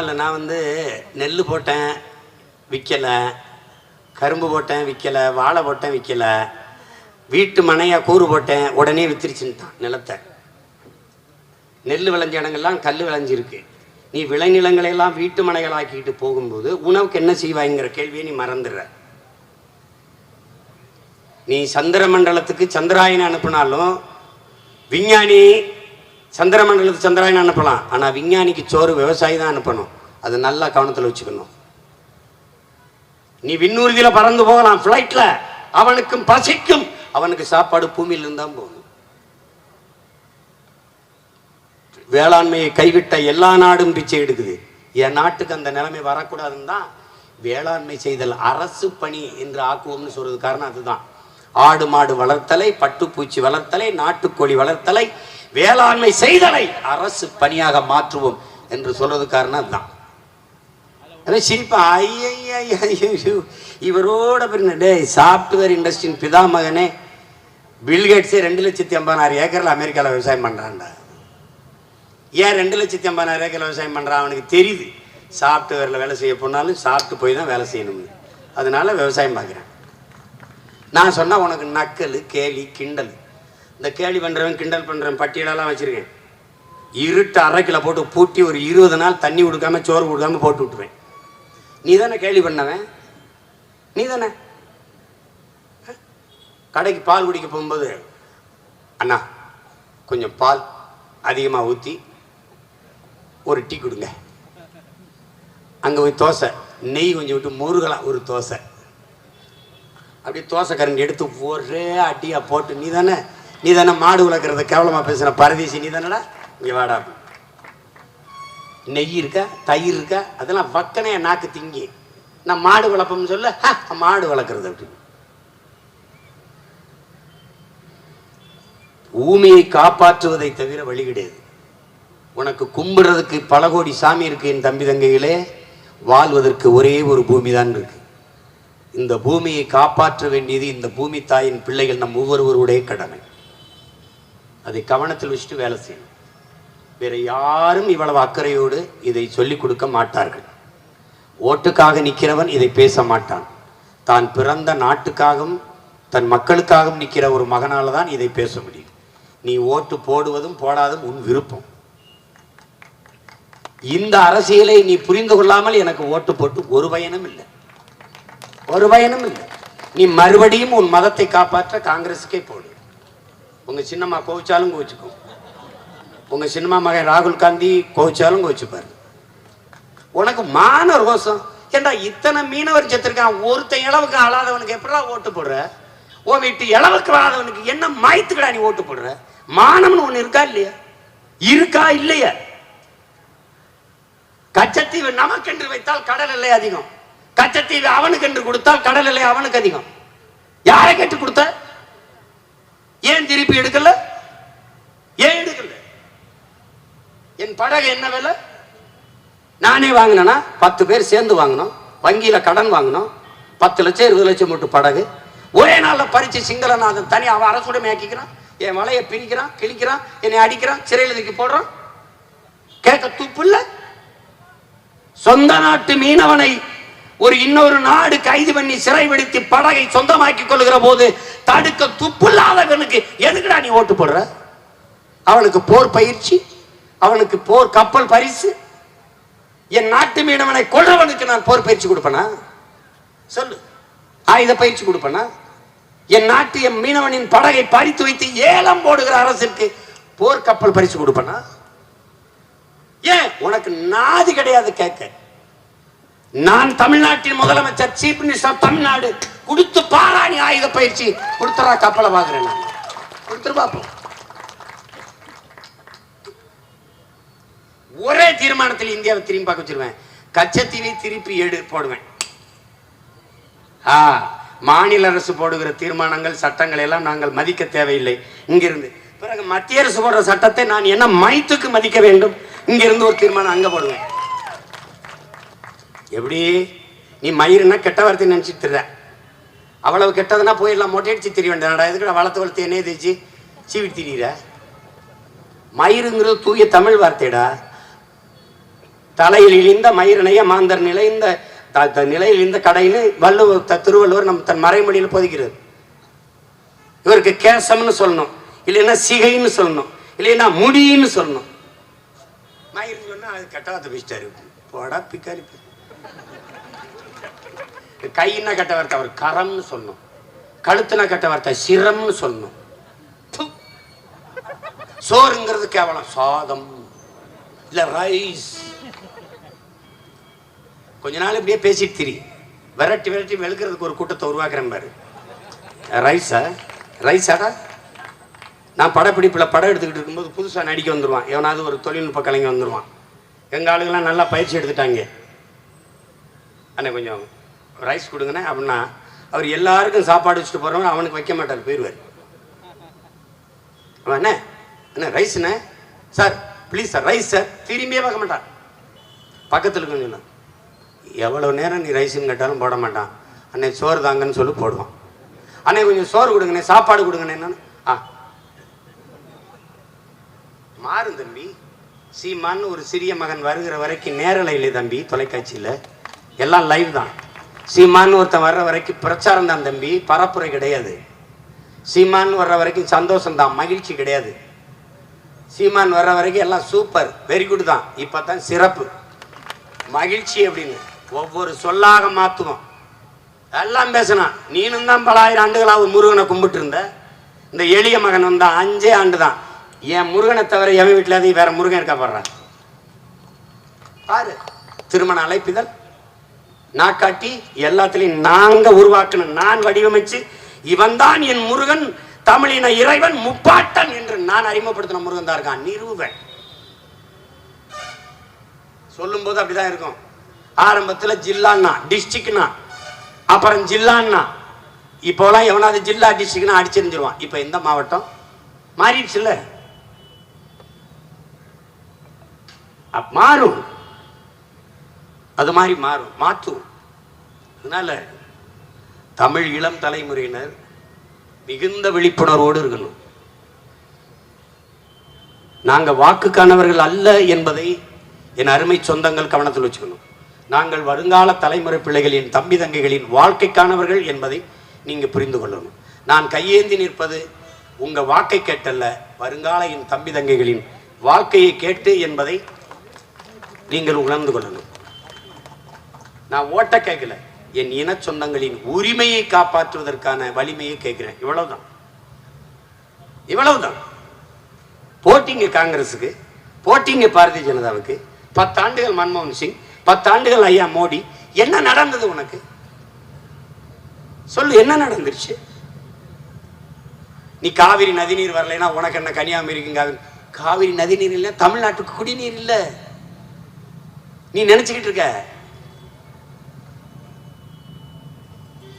இல்லை நான் வந்து நெல் போட்டேன் விற்கலை கரும்பு போட்டேன் விற்கலை வாழை போட்டேன் விற்கலை வீட்டு மனையாக கூறு போட்டேன் உடனே வித்துருச்சுன்ட்டான் நிலத்தை. நெல் விளைஞ்ச இடங்கள்லாம் கல் விளைஞ்சிருக்கு. நீ விளைநிலங்களை எல்லாம் வீட்டு மனைகளாக்கிட்டு போகும்போது உணவுக்கு என்ன செய்வாய்ங்கிற கேள்வியை நீ மறந்துடுற. நீ சந்திர மண்டலத்துக்கு சந்திராயனை அனுப்பினாலும் விஞ்ஞானி சந்திர சந்திராயன் அனுப்பலாம். ஆனால் விஞ்ஞானிக்கு சோறு விவசாயி தான் அனுப்பணும். அது நல்லா கவனத்தில் வச்சுக்கணும். நீ விண்ணூர்தியில் பறந்து போகலாம். ஃப்ளைட்டில் அவனுக்கும் பசிக்கும். அவனுக்கு சாப்பாடு பூமியில் இருந்தால் போகணும் வேளாண்மையை கைவிட்ட எல்லா நாடும் பிச்சை எடுக்குது. என் நாட்டுக்கு அந்த நிலைமை வரக்கூடாதுன்னு தான் வேளாண்மை செய்தல் அரசு பணி என்று ஆக்குவோம்னு சொல்றது காரணம் அதுதான். ஆடு மாடு வளர்த்தலை பட்டுப்பூச்சி வளர்த்தலை நாட்டுக்கோழி வளர்த்தலை வேளாண்மை செய்தலை. அரசு பணியாக மாற்றுவோம் என்று சொல்றது காரணம் அதுதான். சிரிப்பா ஐயோ இவரோட பின்னே டேய் சாஃப்ட்வேர் இண்டஸ்ட்ரியின் பிதாமகனே பில்கேட்ஸே ரெண்டு லட்சத்தி ஐம்பதாயிரம் ஏக்கரில் அமெரிக்காவில் விவசாயம் பண்ணுறான்டா ஏன் ரெண்டு லட்சத்தி ஐம்பதாயிரம் ஏக்கரில் விவசாயம் பண்ணுறான் அவனுக்கு தெரியுது. சாஃப்ட்வேரில் வேலை செய்ய போனாலும் சாப்பிட்டு போய் தான் வேலை செய்யணும்னு. அதனால விவசாயம் பார்க்குறேன். நான் சொன்னால் உனக்கு நக்கல் கேலி கிண்டல். இந்த கேலி பண்ணுறவன் கிண்டல் பண்ணுறவன் பட்டியலெல்லாம் வச்சுருக்கேன். இருட்டு அரைக்கில் போட்டு பூட்டி ஒரு இருபது நாள் தண்ணி கொடுக்காம சோறு கொடுக்காம போட்டு விட்டுருவேன். நீ தானே கேலி பண்ணவன்? நீ தானே கடைக்கு பால் குடிக்க போகும்போது அண்ணா கொஞ்சம் பால் அதிகமாக ஊற்றி ஒரு டீ கொடுங்க. அங்கே போய் தோசை நெய் கொஞ்சம் விட்டு முருகலாம் ஒரு தோசை. அப்படியே தோசை கரண்டி எடுத்து ஒரே அட்டியாக போட்டு நீ தானே நீ தானே மாடு வளர்க்குறத கேவலமாக பேசுகிற பரதேசி நீ தானடா இங்கே வாடா. நெய் இருக்கா? தயிர் இருக்கா? அதெல்லாம் வக்கனே நாக்கு திங்கி. நான் மாடு வளர்ப்போம்னு சொல்ல மாடு வளர்க்குறது அப்படின்னு பூமியை காப்பாற்றுவதை தவிர வழி கிடையாது. உனக்கு கும்பிடுறதுக்கு பல கோடி சாமி இருக்கு என் தம்பி தங்கைகளே. வாழ்வதற்கு ஒரே ஒரு பூமி தான் இருக்கு. இந்த பூமியை காப்பாற்ற வேண்டியது இந்த பூமி தாயின் பிள்ளைகள் நம் ஒவ்வொருவருடைய கடமை. அதை கவனத்தில் வச்சுட்டு வேலை செய்யணும். வேற யாரும் இவ்வளவு அக்கறையோடு இதை சொல்லிக் கொடுக்க மாட்டார்கள். ஓட்டுக்காக நிற்கிறவன் இதை பேச மாட்டான். தான் பிறந்த நாட்டுக்காகவும் தன் மக்களுக்காகவும் நிற்கிற ஒரு மகனால தான் இதை பேச முடியும். நீ ஓட்டு போடுவதும் போடாதும் உன் விருப்பம். இந்த அரசியலை நீ புரிந்து கொள்ளாமல் எனக்கு ஓட்டு போட்டு ஒரு பயனும் இல்லை. ஒரு பயனும் இல்லை. நீ மறுபடியும் உன் மதத்தை காப்பாற்ற காங்கிரஸுக்கே போடு. உங்க சின்னம்மா கோவிச்சாலும் கோவிச்சுக்கும். உங்க சின்னம்மா மகன் ராகுல் காந்தி கோவிச்சாலும் கோவிச்சுப்பார். உனக்கு மான ரோசம். ஏண்டா இத்தனை மீனவர் செத்துருக்கான்? ஒருத்தன் இளவுக்கு ஆளாதவனுக்கு எப்படா ஓட்டு போடுற? உன் வீட்டு இளவுக்கு ஆளாதவனுக்கு என்ன மாயத்துக்கடா நீ ஓட்டு போடுற? மானம்னு ஒண்ணு இருக்கா இல்லையா? இருக்கா இல்லையா? கச்சத்தீவு நமக்கென்று வைத்தால் கடல் எல்லை அதிகம். கச்சத்தீவு அவனுக்கு என்று கொடுத்தால் கடல் எல்லை அவனுக்கு அதிகம். யாரை கேட்டு கொடுத்த? ஏன் திருப்பி எடுக்கல? ஏன் எடுக்கல? என் படகு என்ன விலை? நானே வாங்கினேன்னா பத்து பேர் சேர்ந்து வாங்கினோம். வங்கியில் கடன் வாங்கினோம். பத்து லட்சம் இருபது லட்சம் மட்டும் படகு. ஒரே நாளில் பறித்து சிங்களநாதன் தனி அவன் அரசுடைமை ஆக்கிக்கிறான். என் மலையை பிரிக்கிறான் கிழிக்கிறான் என்னை அடிக்கிறான் சிறையில் தூக்கி போடுறான். கேட்க துப்பு இல்லை? சொந்த நாட்டு மீனவனை ஒரு இன்னொரு நாடு கைது பண்ணி சிறைபிடித்து படகை சொந்தமாக்கி கொள்கிற போது தடுக்க துப்புல்லாதவனுக்கு எதுக்குடா நீ ஓட்டு போடுற? அவனுக்கு போர் பயிற்சி அவனுக்கு போர் கப்பல் பரிசு. என் நாட்டு மீனவனை கொள்றவனுக்கு நான் போர் பயிற்சி கொடுப்பனா? சொல்லு. ஆயுத பயிற்சி கொடுப்பனா? என் நாட்டு என் மீனவனின் படகை பறித்து வைத்து ஏலம் போடுகிற அரசிற்கு போர் கப்பல் பரிசு கொடுப்பனா? ஏன்? உனக்கு நாதி கிடையாது கேட்க. நான் தமிழ்நாட்டின் முதலமைச்சர் சீஃப் மினிஸ்டர் தமிழ்நாடு. கொடுத்து பாராணி ஆயுத பயிற்சி கொடுத்துறா கப்பலை பாக்குறேன் நான். கொடுத்துரு பாப்போம் ஒரே தீர்மானத்தில் இந்தியாவை திரும்பி பார்க்க வச்சிருவேன். கச்சத்தீவை திருப்பி எடு போடுவேன். ஆ மாநில அரசு போடுகிற தீர்மானங்கள் சட்டங்கள் எல்லாம் நாங்கள் மதிக்க தேவையில்லை. இங்கிருந்து. பிறகு மத்திய அரசு போடுற சட்டத்தை நான் என்ன மைத்துக்கு மதிக்க வேண்டும்? இங்கிருந்து ஒரு தீர்மானம் அங்க போடுவேன். எப்படி? நீ மயிருன்னா கெட்ட வார்த்தை நினச்சிட்டு இருக்க அவ்வளவு கெட்டதுன்னா போயிடலாம் மொட்டை அடிச்சு தெரிய வேண்டியதாடா எதுக்கு வளர்த்து வளர்த்து என்ன தேய்ச்சி சீவி திரியிற? மயிருங்கிறது தூய தமிழ் வார்த்தைடா. தலையில் இழிந்த மயிரிணைய மாந்தர் நிலைந்த த- த- நிலையில் இந்த கடைன்னு வள்ளுவர் த- திருவள்ளுவர் நம்ம தன் மறைமொழியில் பொதிக்கிறது. இவருக்கு கேசம்னு சொல்லணும். இல்லைன்னா சிகைன்னு சொல்லணும். இல்லைன்னா முடின்னு சொல்லணும். மயிர்னு சொன்னா அது கெட்ட வார்த்தை பேசிட்டாரு. போடா பிக்காரி. கைன்னா கெட்ட கட்ட வார்த்தை? அவர் கரம்னு சொன்னோம். கழுத்துனா கட்ட வார்த்தை? சிரம்னு சொன்னோம். சோறுங்கிறது கேவலம். சாதம். இல்ல ரைஸ். கொஞ்ச நாள் இப்படியே பேசிட்டு திரி. விரட்டி விரட்டி வெளுக்கிறதுக்கு ஒரு கூட்டத்தை உருவாக்குறேன் பாரு. ரைஸா? ரைஸாடா? நான் படப்பிடிப்பில் படம் எடுத்துக்கிட்டு இருக்கும்போது புதுசாக நடிக்க வந்துடுவான் எவனாவது ஒரு தொழில்நுட்ப கலைஞர் வந்துடுவான் எங்கள் ஆளுங்கெல்லாம் நல்லா பயிற்சி எடுத்துட்டாங்க. அண்ணே கொஞ்சம் ரைஸ் கொடுங்கண்ணே அப்படின்னா அவர் எல்லாருக்கும் சாப்பாடு வச்சுட்டு போகிறவங்க அவனுக்கு வைக்க மாட்டார் போயிடுவார் அவன் அண்ணே அண்ணே ரைஸ்ண்ணே sir please sir rice sir திரும்பியே பார்க்க மாட்டான் பக்கத்தில் இருக்குன்னு சொன்னான் எவ்வளோ நேரம் நீ ரைஸ்ன்னு கேட்டாலும் போட மாட்டான். அண்ணே சோறு தாங்கன்னு சொல்லி போடுவான். அண்ணே கொஞ்சம் சோறு கொடுங்கண்ணே சாப்பாடு கொடுங்கண்ணே என்னன்னு. ஆ. மாறும் தம்பி. சீமான்னு ஒரு சிறிய மகன் வருகிற வரைக்கும் நேரலையிலே தம்பி தொலைக்காட்சியில். எல்லாம் லைவ் தான். சீமான்னு ஒருத்தன் வர்ற வரைக்கும் பிரச்சாரம் தான் தம்பி பரப்புரை கிடையாது. சீமான் வர்ற வரைக்கும் சந்தோஷம் தான் மகிழ்ச்சி கிடையாது. சீமான் வர்ற வரைக்கும் எல்லாம் சூப்பர் வெரி குட் தான். இப்போ தான் சிறப்பு. மகிழ்ச்சி அப்படின்னு ஒவ்வொரு சொல்லாக மாற்றுவோம் எல்லாம் பேசினான் நீனும் தான் பல ஆயிரம் ஆண்டுகளாக முருகனை கும்பிட்டு இருந்த இந்த எளிய மகன் வந்தான் அஞ்சே ஆண்டு தான். என் முருகனை தவிர எவன் வீட்டில் அது வேற முருகன் இருக்க பாடுறான் பாரு. திருமண நான் நாக்காட்டி எல்லாத்துலேயும் நாங்க உருவாக்கணும். நான் வடிவமைச்சு இவன் தான் என் முருகன் தமிழின இறைவன் முப்பாட்டன் என்று நான் அறிமுகப்படுத்தின முருகன் தான் இருக்கான். நிறுவன் சொல்லும்போது அப்படிதான் இருக்கும். ஆரம்பத்தில் ஜில்லான்னா டிஸ்ட்ரிக்ட்னா அப்புறம் ஜில்லான்னா இப்போலாம் எவனாவது ஜில்லா டிஸ்ட்ரிக்னா அடிச்சிருந்துருவான் இப்போ எந்த மாவட்டம்? மாறிடுச்சுல்ல? மாறும். அது மாதிரி மாறும் மாற்றுவோம் அதனால் தமிழ் இளம் தலைமுறையினர் மிகுந்த விழிப்புணர்வோடு இருக்கணும். நாங்கள் வாக்குக்கானவர்கள் அல்ல என்பதை என் அருமை சொந்தங்கள் கவனத்தில் வச்சுக்கணும். நாங்கள் வருங்கால தலைமுறை பிள்ளைகளின் தம்பி தங்கைகளின் வாழ்க்கைக்கானவர்கள் என்பதை நீங்கள் புரிந்து கொள்ளணும். நான் கையேந்தி நிற்பது உங்கள் வாக்கை கேட்டல்ல வருங்கால என் தம்பி தங்கைகளின் வாழ்க்கையை கேட்டு என்பதை நீங்கள் உணர்ந்து கொள்ளணும். நான் ஓட்ட கேட்கல என் இன சொந்தங்களின் உரிமையை காப்பாற்றுவதற்கான வலிமையை கேட்கிறேன். இவ்வளவுதான். இவ்வளவுதான். போட்டிங்க காங்கிரஸுக்கு போட்டிங்க பாரதிய ஜனதாவுக்கு பத்தாண்டுகள் மன்மோகன் சிங் பத்தாண்டுகள் ஐயா மோடி என்ன நடந்தது உனக்கு? சொல்லு என்ன நடந்துருச்சு? நீ காவிரி நதிநீர் வரலைன்னா உனக்கு என்ன கன்னியாகுமரிக்கு காவிரி காவிரி நதிநீர் இல்லை தமிழ்நாட்டுக்கு குடிநீர் இல்லை. நீ நினைச்சுக்கிட்டு இருக்க?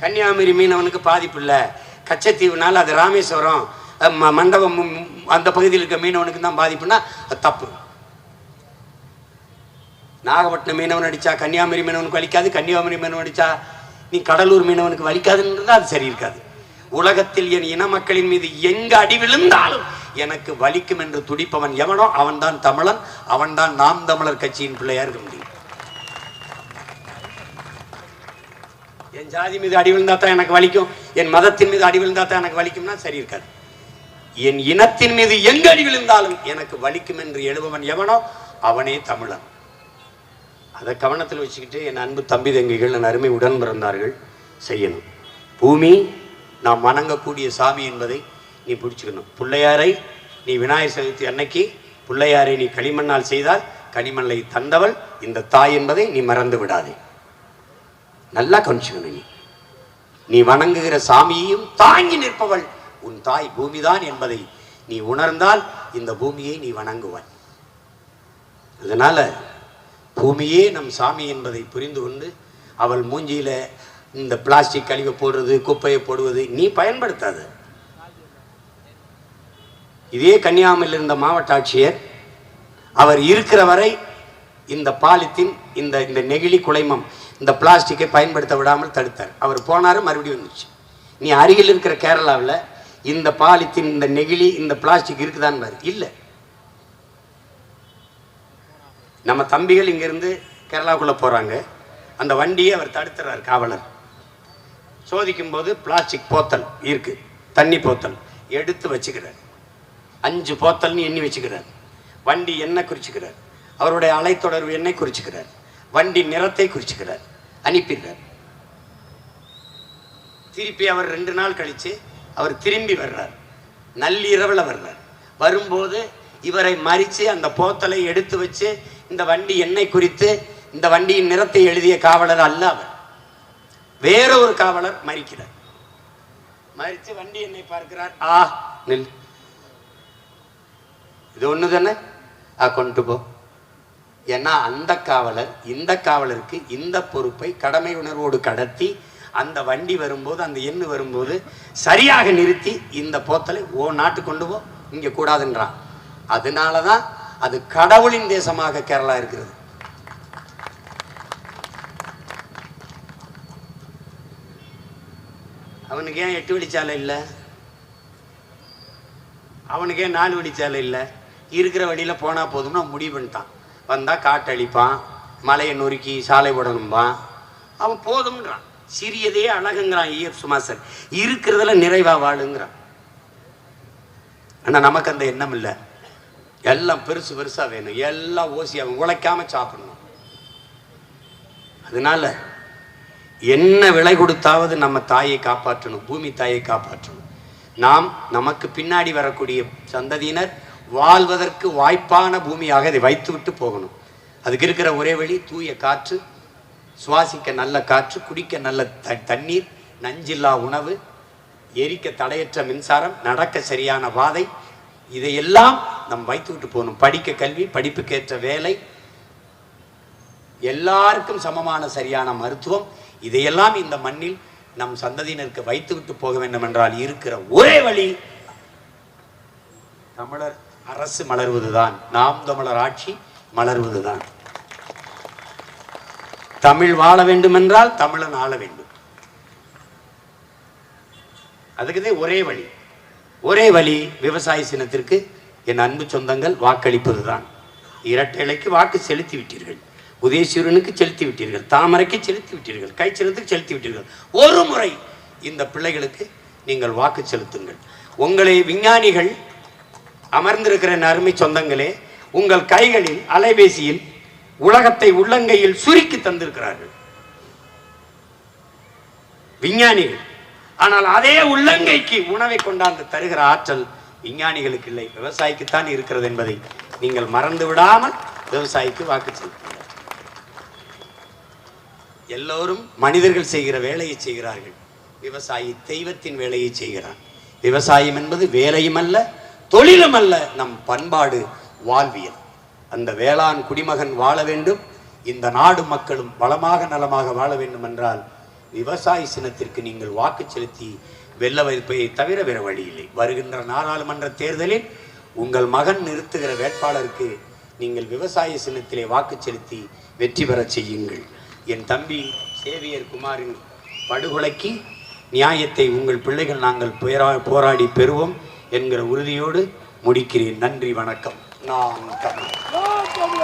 கன்னியாகுமரி மீனவனுக்கு பாதிப்பு இல்லை. கச்சத்தீவுனால அது ராமேஸ்வரம் ம- மண்டபம் அந்த பகுதியில் இருக்க மீனவனுக்கு தான் பாதிப்புனா அது தப்பு. நாகப்பட்டினம் மீனவன் அடித்தா கன்னியாகுமரி மீனவனுக்கு வலிக்காது கன்னியாகுமரி மீனவன் அடித்தா நீ கடலூர் மீனவனுக்கு வலிக்காதுன்றது அது சரி இருக்காது உலகத்தில் என் இன மக்களின் மீது எங்கு அடி விழுந்தாலும் எனக்கு வலிக்கும் என்று துடிப்பவன் எவனோ அவன்தான் தமிழன் அவன்தான் நாம் தமிழர் கட்சியின் பிள்ளையாக இருக்க முடியும் என் ஜாதி மீது அடி விழுந்தா தான் எனக்கு வலிக்கும். என் மதத்தின் மீது அடி விழுந்தா தான் எனக்கு வலிக்கும்னா சரி இருக்காது. என் இனத்தின் மீது எங்க அடி விழுந்தாலும் எனக்கு வலிக்கும் என்று எழுபவன் எவனோ அவனே தமிழன். அதை கவனத்தில் வச்சுக்கிட்டு என் அன்பு தம்பி தங்கிகள் என் அருமை உடன் பிறந்தார்கள் செய்யணும். பூமி நாம் வணங்கக்கூடிய சாமி என்பதை நீ பிடிச்சிக்கணும். பிள்ளையாரை நீ விநாயகர் சதுர்த்தி அன்னைக்கு பிள்ளையாரை நீ களிமண்ணால் செய்தால் களிமண்ணை தந்தவள். இந்த தாய் என்பதை நீ மறந்து விடாதே. நல்லா கவனிச்சுக்கணும் நீ. நீ வணங்குகிற சாமியையும் தாங்கி நிற்பவள் உன் தாய் பூமிதான் என்பதை நீ உணர்ந்தால் இந்த பூமியை நீ வணங்குவாய். அதனால பூமியே நம் சாமி என்பதை புரிந்து கொண்டு அவள் மூஞ்சியில இந்த பிளாஸ்டிக் கழிவை போடுறது குப்பையை போடுவது நீ பயன்படுத்தாது. இதே கன்னியாகுமரியில் இருந்த மாவட்ட ஆட்சியர் அவர் இருக்கிற வரை இந்த பாலித்தீன் இந்த இந்த நெகிழி குலைமம் இந்த பிளாஸ்டிக்கை பயன்படுத்த விடாமல் தடுத்தார். அவர் போனார் மறுபடியும் வந்துச்சு. நீ அருகில் இருக்கிற கேரளாவில் இந்த பாலித்தீன் இந்த நெகிழி இந்த பிளாஸ்டிக் இருக்குதான்னு பாரு. இல்லை. நம்ம தம்பிகள் இங்கேருந்து கேரளாவுக்குள்ளே போகிறாங்க அந்த வண்டியை அவர் தடுத்துறார் காவலர். சோதிக்கும் போது பிளாஸ்டிக் போத்தல் இருக்கு. தண்ணி போத்தல். எடுத்து வச்சுக்கிறார். அஞ்சு போத்தல்னு எண்ணி வச்சுக்கிறார். வண்டி என்ன குறிச்சுக்கிறார். அவருடைய அலைத்தொடர்பு என்னை குறிச்சுக்கிறார். வண்டி நிறத்தை குறிச்சுக்கிறார். அனுப்பிடுறார். திருப்பி அவர் ரெண்டு நாள் கழித்து அவர் திரும்பி வர்றார். நள்ளிரவில் வர்றார். வரும்போது இவரை மறித்து அந்த போத்தலை எடுத்து வச்சு இந்த வண்டி எண்ணெய் குறித்து இந்த வண்டியின் நிறத்தை எழுதிய காவலர் அல்ல அவர். வேற ஒரு காவலர் மறிக்கிறார். மறித்து வண்டி எண்ணெய் பார்க்கிறார். ஆ நில். இது ஒன்று தானே ஆ கொண்டு போ. ஏன்னா அந்த காவலர் இந்த காவலருக்கு இந்த பொறுப்பை கடமை உணர்வோடு கடத்தி அந்த வண்டி வரும்போது அந்த எண்ணு வரும்போது சரியாக நிறுத்தி இந்த போத்தலை ஓ நாட்டு கொண்டு போ இங்கே கூடாதுன்றான். அதனால தான் அது கடவுளின் தேசமாக கேரளா இருக்கிறது. அவனுக்கு ஏன் எட்டு வழிச்சாலை இல்லை? அவனுக்கு ஏன் நாலு வழிச்சாலை இல்லை? இருக்கிற வழியில் போனால் போதும்னு அவன் முடிவு பண்ணிட்டான். வந்தால் காட்டழிப்பான் மலையை நொறுக்கி சாலை போடணும்பான். அவன் போதும்ன்றான். சிறியதே அழகுங்கிறான் ஈஎஃப் சுமாசர். இருக்கிறதுல நிறைவா வாழுங்கிறான். ஆனால் நமக்கு அந்த எண்ணம் இல்லை. எல்லாம் பெருசு பெருசாக வேணும். எல்லாம் ஓசி அவன் உழைக்காம சாப்பிடணும். அதனால என்ன விலை கொடுத்தாவது நம்ம தாயை காப்பாற்றணும். பூமி தாயை காப்பாற்றணும். நாம் நமக்கு பின்னாடி வரக்கூடிய சந்ததியினர் வாழ்வதற்கு வாய்ப்பான பூமியாக இதை வைத்துவிட்டு போகணும். அதுக்கு இருக்கிற ஒரே வழி தூய காற்று சுவாசிக்க நல்ல காற்று குடிக்க நல்ல த தண்ணீர் நஞ்சில்லா உணவு எரிக்க தடையற்ற மின்சாரம் நடக்க சரியான பாதை இதையெல்லாம் நம் வைத்துவிட்டு போகணும். படிக்க கல்வி படிப்புக்கேற்ற வேலை எல்லாருக்கும் சமமான சரியான மருத்துவம் இதையெல்லாம் இந்த மண்ணில் நம் சந்ததியினருக்கு வைத்துவிட்டு போக வேண்டும் என்றால் இருக்கிற ஒரே வழி தமிழர் அரசு மலர்வதுதான். நாம் தமிழர் ஆட்சி மலர்வதுதான். தமிழ் வாழ வேண்டும் என்றால் தமிழன் ஆள வேண்டும். அதுக்குதே ஒரே வழி. ஒரே வழி விவசாய சின்னத்திற்கு என் அன்பு சொந்தங்கள் வாக்களிப்பதுதான். இரட்டை இலைக்கு வாக்கு செலுத்தி விட்டீர்கள். உதயசூரனுக்கு செலுத்தி விட்டீர்கள். தாமரைக்கு செலுத்தி விட்டீர்கள். கைச்சிறத்துக்கு செலுத்தி விட்டீர்கள். ஒரு முறை இந்த பிள்ளைகளுக்கு நீங்கள் வாக்கு செலுத்துங்கள். உங்களை விஞ்ஞானிகள் அமர்ந்திருக்கிற என் அருமை சொந்தங்களே உங்கள் கைகளில் அலைபேசியில் உலகத்தை உள்ளங்கையில் சுருக்கி தந்திருக்கிறார்கள். விஞ்ஞானிகள். ஆனால் அதே உள்ளங்கைக்கு உணவை கொண்டாந்து தருகிற ஆற்றல் விஞ்ஞானிகளுக்கு இல்லை. விவசாயிக்குத்தான் இருக்கிறது என்பதை நீங்கள் மறந்து விடாமல் விவசாயிக்கு வாக்கு செலுத்துங்கள். எல்லோரும் மனிதர்கள் செய்கிற வேலையை செய்கிறார்கள். விவசாயி தெய்வத்தின் வேலையை செய்கிறார் விவசாயம் என்பது வேலையும் அல்ல தொழிலும் அல்ல நம் பண்பாடு வாழ்வியல். அந்த வேளாண் குடிமகன் வாழ வேண்டும் இந்த நாடு மக்களும் வளமாக நலமாக வாழ வேண்டும் என்றால் விவசாய சினத்திற்கு நீங்கள் வாக்கு செலுத்தி வெல்ல வைப்பதை தவிர வேறு வழி இல்லை. வருகின்ற நாடாளுமன்ற தேர்தலில் உங்கள் மகன் நிறுத்துகிற வேட்பாளருக்கு நீங்கள் விவசாய சின்னத்திலே வாக்கு செலுத்தி வெற்றி பெறச் செய்யுங்கள். என் தம்பி சேவியர் குமாரின் படுகொலைக்கு நியாயத்தை உங்கள் பிள்ளைகள் நாங்கள் போரா போராடி பெறுவோம். என்கிற உறுதியோடு முடிக்கிறேன். நன்றி வணக்கம். நான் தமிழ்